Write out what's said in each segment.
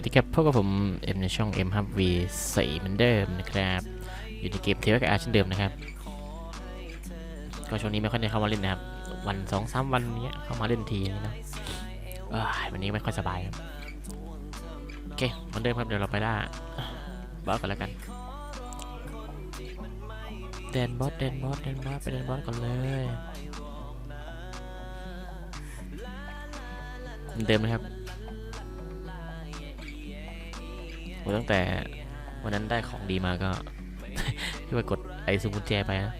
วัสดีครับพบกับผมเอ็มในช่อง M Hub V 4เหมือนเดิมนะครับ อยู่ในเกมเทวกาเช่นเดิมนะครับ ก็ช่วงนี้ไม่ค่อยได้เข้ามาเล่นนะครับ วันสองสามวันเนี้ยเข้ามาเล่นทีนะวันนี้ไม่ค่อยสบายครับ โอเคเหมือนเดิมครับเดี๋ยวเราไปล่าบอสกันแล้วกันแดนบอสแดนบอสแดนบอสไปแดนบอสก่อนเลยเหมือนเดิมนะครับ โอ้ตั้งแต่วันนั้นได้ของดีมาก็ ที่ไปกดไอซุมกุญแจไปนะ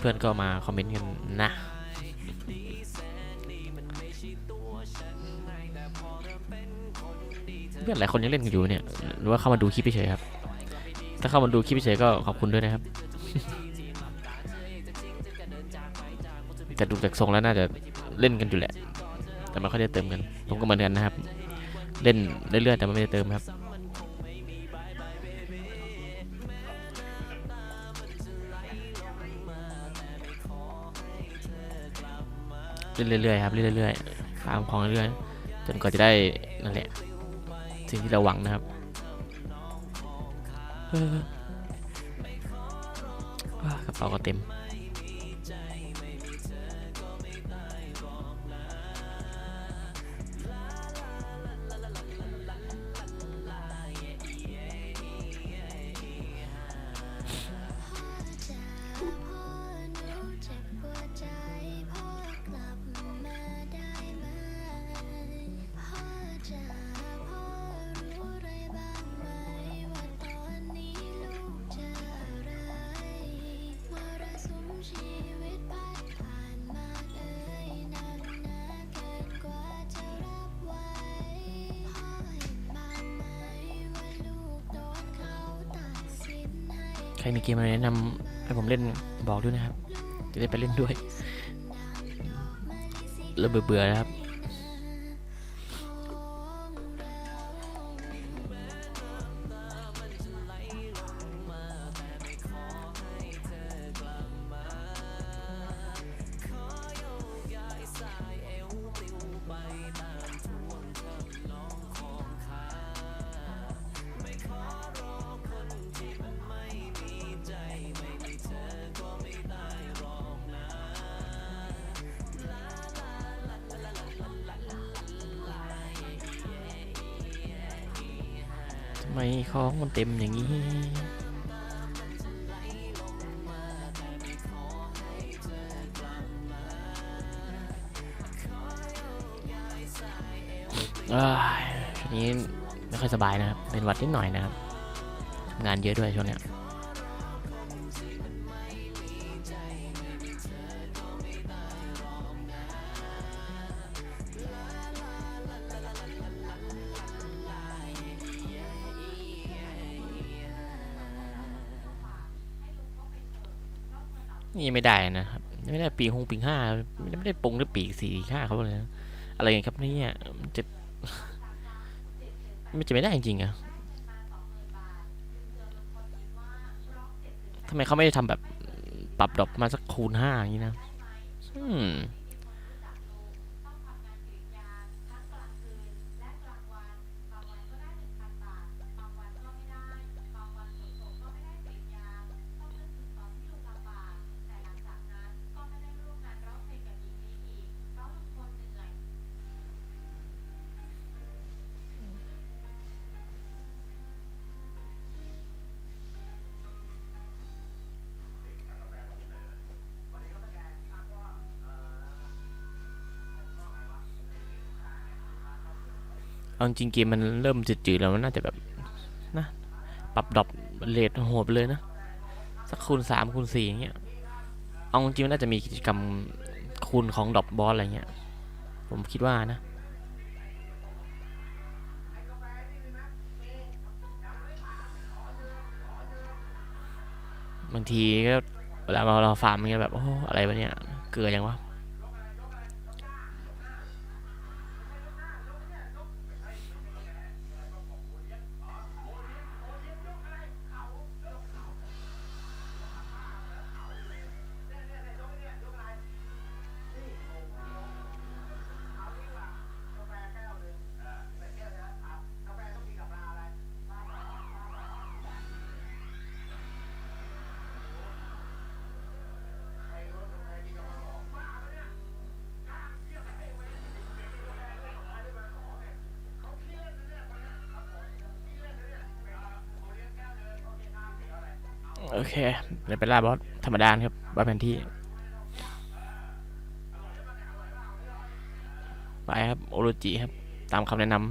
เพื่อนๆก็มาคอมเมนต์กันนะเพื่อนหลายคนยังเล่นกันอยู่เนี่ย หรือว่าเข้ามาดูคลิปเฉยครับ ถ้าเข้ามาดูคลิปเฉยก็ขอบคุณด้วยนะครับ แต่ดูจากทรงแล้วน่าจะเล่นกันอยู่แหละ แต่ไม่ค่อยได้เติมกัน ผมก็เหมือนกันนะครับ เล่นเรื่อยๆแต่ไม่ได้เติมครับเล่นเรื่อยๆครับเล่นเรื่อยๆฟาร์มของเรื่อยๆจนกว่าจะได้นั่นแหละสิ่งที่เราหวังนะครับกระเป๋าก็เต็ม ครมีเกมอะไรแนะนำให้ผมเล่นบอกด้วยนะครับ จะได้ไปเล่นด้วยเราเบื่อๆแล้วครับ ไมของมันเต็มอย่างนี้ช่วงนี้ไม่ค่อยสบายนะครับ เป็นหวัดนิดหน่อยนะครับทำงานเยอะด้วยช่วงเนี้ย นี่ยังไม่ได้นะครับ ไม่ได้ปีหงปีห้าไม่ได้ปงหรือปีสี่ห้าเขาเลยนะอะไรกันครับเนี่ยมันจะมันจะไม่ได้จริงอะทำไมเขาไม่ได้ทำแบบปรับดอกมาสักคูณห้าอย่างนี้นะ อืม เอาจริงเกมมันเริ่มจืดๆแล้วมันน่าจะแบบนะปรับดรอปเรทโหดไปเลยนะ สักคูณสามคูณสี่อย่างเงี้ยเอาจริงมันน่าจะมีกิจกรรมคูณของดรอปบอสอะไรเงี้ย ผมคิดว่านะบางทีก็เวลาเราเราฟาร์มมันก็แบบโอ้อะไรวะเนี่ยเกลือยังวะ อเคเลยวไปล่าบอสธรรมดาครับบอสแผนที่ ไปครับ โอโรจิครับ ตามคำแนะนำ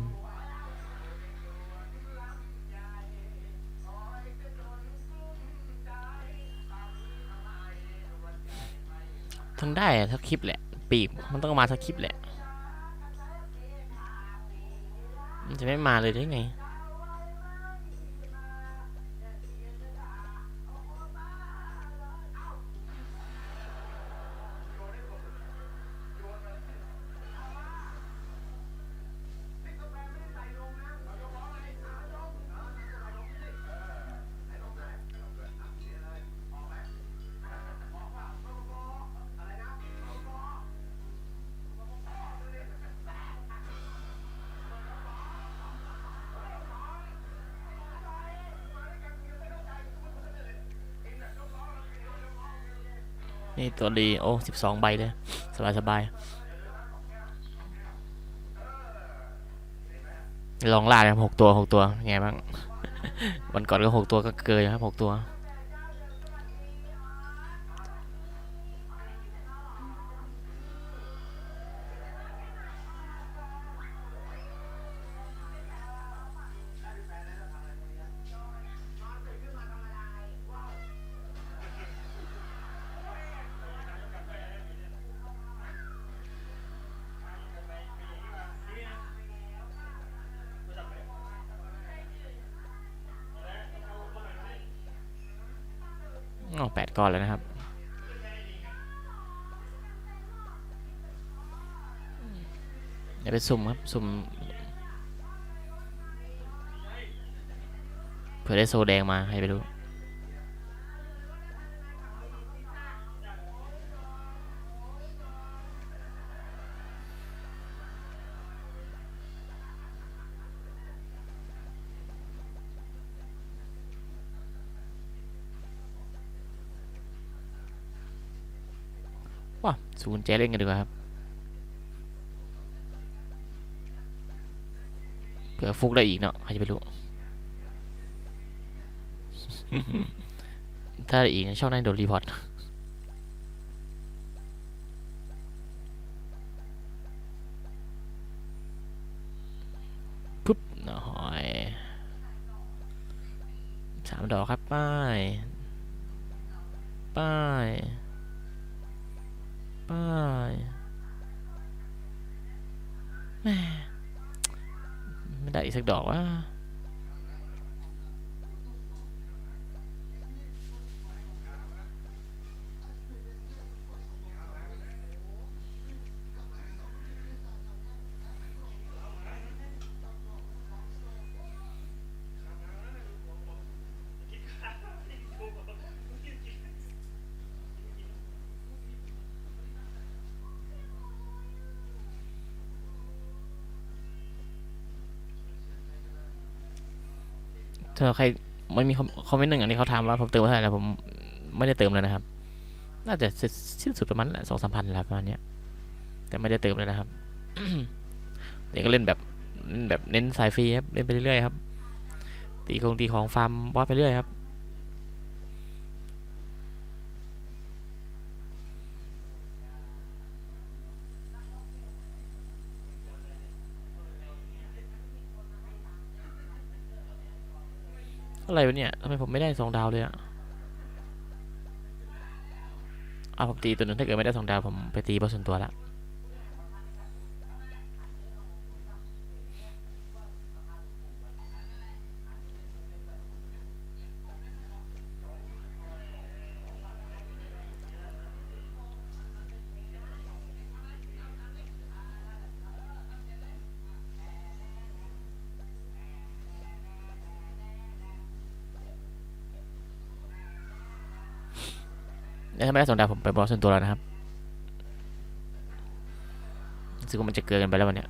ทั้งได้อะทักคลิปแหละ ปีกมันต้องมาทักคลิปแหละ มันจะไม่มาเลยได้ไง นี่ตัวดีโอ้สิบสองใบเลยสบายสบายลองล่าเลยหกตัวหกตัวไงบ้าง วันก่อนก็หกตัวก็เกินครับหกตัว อ๋อแปดก้อนแล้วนะครับ เดี๋ยวไปสุ่มครับ สุ่ม เผื่อได้โซแดงมาให้ไปดู ว้าศูนย์เจเล่นกันดีกว่าครับเผื่อฟุกได้อีกเนาะใครจะไปรู้ถ้าได้อีกนะช่องนั้นโดนรีพอร์ตปุ๊บหน่อยสามดอกครับ ป้าย ป้าย สักดอกว่า ถ้าใครไม่มีคอมเมนต์หนึ่งอย่างที่เขาถามว่าผมเติมเท่าไหร่แล้วผมไม่ได้เติมเลยนะครับ น่าจะสิ้นสุดประมาณสองสามพันแหละประมาณนี้แต่ไม่ได้เติมเลยนะครับเด็กก็เล่นแบบแบบเน้นสายฟรีครับเล่นไปเรื่อยๆครับตีของตีของฟาร์มบอสไปเรื่อยครับ อะไรวะเนี่ยทำไมผมไม่ได้สองดาวเลยอะเอาผมตีตัวหนึงถ้าเกิดไม่ได้สองดาวผมไปตีบอสส่วนตัวละ แล้วถ้าไม่ได้สองดาวผมไปบอสส่วนตัวแล้วนะครับรู้สึกว่ามันจะเกินกันไปแล้ววันเนี้ย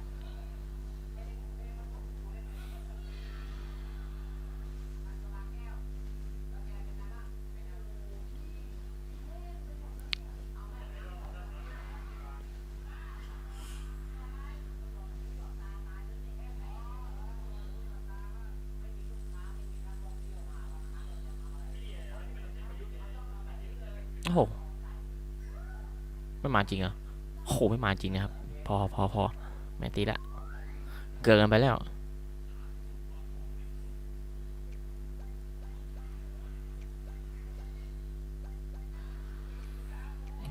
โอ้โห ไม่มาจริงเหรอโอ้โห ไม่มาจริงนะครับ พอพอพอไม่ตีละ เกินกันไปแล้ว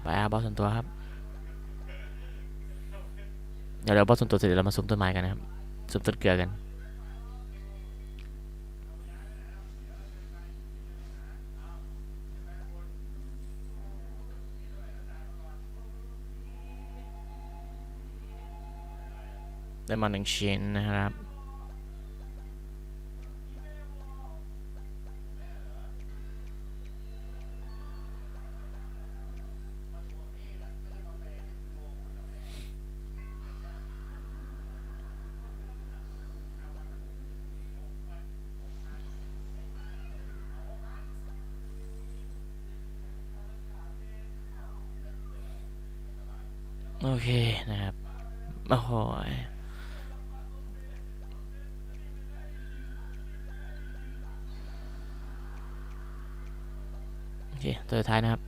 ไปอาบอสส่วนตัวครับ เดี๋ยวเราบอสส่วนตัวเสร็จเดี๋ยวเรามาซุมต้นไม้กันนะครับซุมต้นเกลือกัน ได้มาหนึ่งชิ้นนะครับโอเคนะครับ โอ้โห เคตัวสุดท้ายนะครับ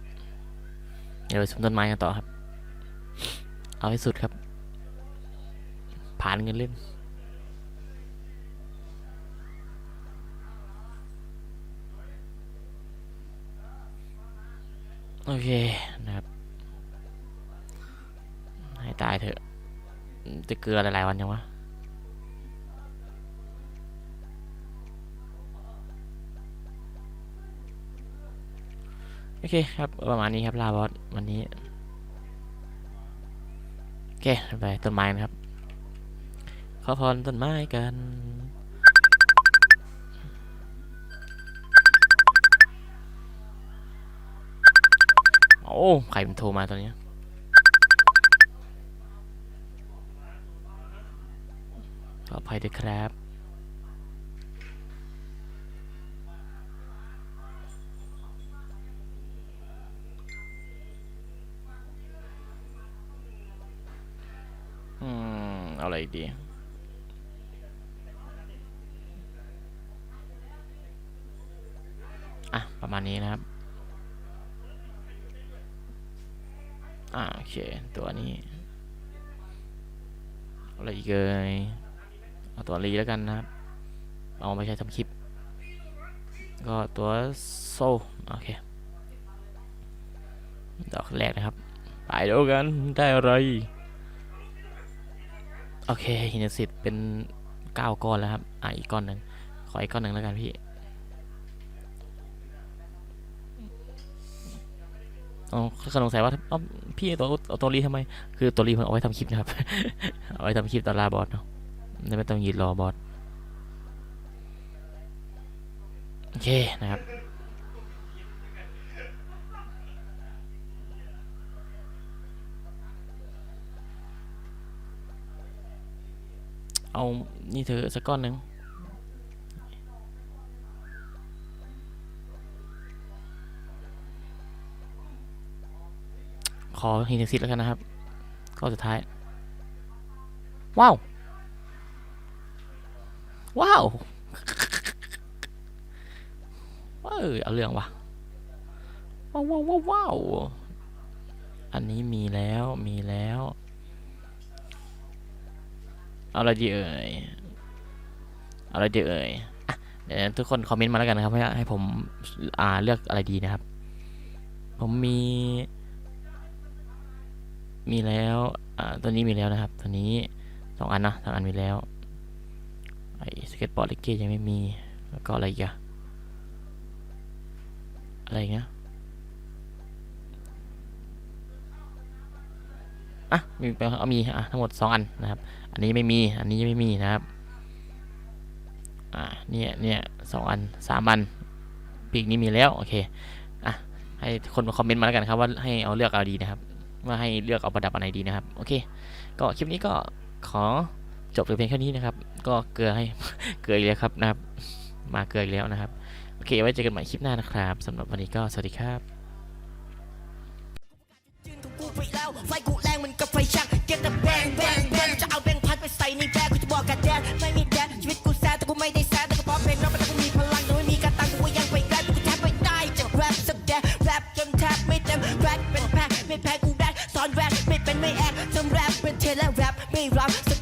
เดี๋ยวไปสมต้นไม้กันต่อครับ เอาให้สุดครับ ผ่านเงินเล่นโอเคนะครับ ให้ตายเถอะจะเกลือหลายๆวันยังวะ โอเคครับ ประมาณนี้ครับลาบอสวันนี้ โอเคไปต้นไม้นะครับ ขอพรต้นไม้กันโอ้ใครเป็นโทรมาตอนนี้ขออภัยด้วยครับ อะไรดี อะ ประมาณนี้นะครับ อ่าโอเค ตัวนี้ อะไรอีกเลยเอาตัวรีแล้วกันนะครับ เอาไปใช้ทำคลิป ก็ตัวโซโอเค ดอกแรกนะครับ ไปดูกันได้อะไร โอเคหินสิทธิ์เป็นเก้าก้อนแล้วครับอะอีกก้อนหนึ่งขออีกก้อนหนึ่งแล้วกันพี่ อ๋อขาสงสัยว่าอ้าพี่เอาตัวเอาตัวรีทำไม คือตัวรีผมเอาไว้ทำคลิปนะครับ เอาไว้ทำคลิปตอนลาบอสเนาะไม่ต้องยืนรอบอสโอเคนะครับ เอานี่เธอะสักก้อนหนึ่งขอหินศักดิ์สิทธิ์แล้วกันนะครับก้อนสุดท้าย ว้าว ว้าวเออเอาเรื่องว่ะว้าวว้าวว้าวอันนี้มีแล้วมีแล้ว เอาอะไรดีเอ่ยเอาอะไรดีเอ่ยเดี๋ยวทุกคนคอมเมนต์มาแล้วกันนะครับให้ให้ผมอ่าเลือกอะไรดีนะครับ ผมมี มีแล้วอ่าตัวนี้มีแล้วนะครับ ตัวนี้สองอันนะสองอันมีแล้วไอ้สเก็ตบอร์ดลิเกยังไม่มีแล้วก็อะไรอีกอะอะไรเงี้ย อะมีเอามีอะทั้งหมดสองอันนะครับ อันนี้ไม่มีอันนี้ไม่มีนะครับอ่าเนี่ยเนี่ยสองอันสามอันปีกนี้มีแล้วโอเคอะให้คนมาคอมเมนต์มาแล้วกันครับว่าให้เอาเลือกเอาดีนะครับ ว่าให้เลือกเอาประดับอันไหนดีนะครับโอเค ก็คลิปนี้ก็ขอจบแต่เพียงแค่นี้นะครับ ก็เกลือให้เกลืออีกแล้วครับนะครับ มาเกลืออีกแล้วนะครับ โอเค ไว้เจอกันใหม่คลิปหน้านะครับสำหรับวันนี้ก็สวัสดีครับ ดนไม่มีแดนชีวิตกูแซ่แต่กูไม่ได้แซ่แต่กูพร้อมเพลงรับแต่กูมีพลังแต่ไม่มีกระตังกูยังไปได้แต่กูแทบไม่ได้จะแรปสักแดนแรปจนแทบไม่เต็มแรปเป็นแพ้ไม่แพ้กูแรปสอนแรปไม่เป็นไม่แอกจำแรปเป็นเทเลแรปไม่รับสัก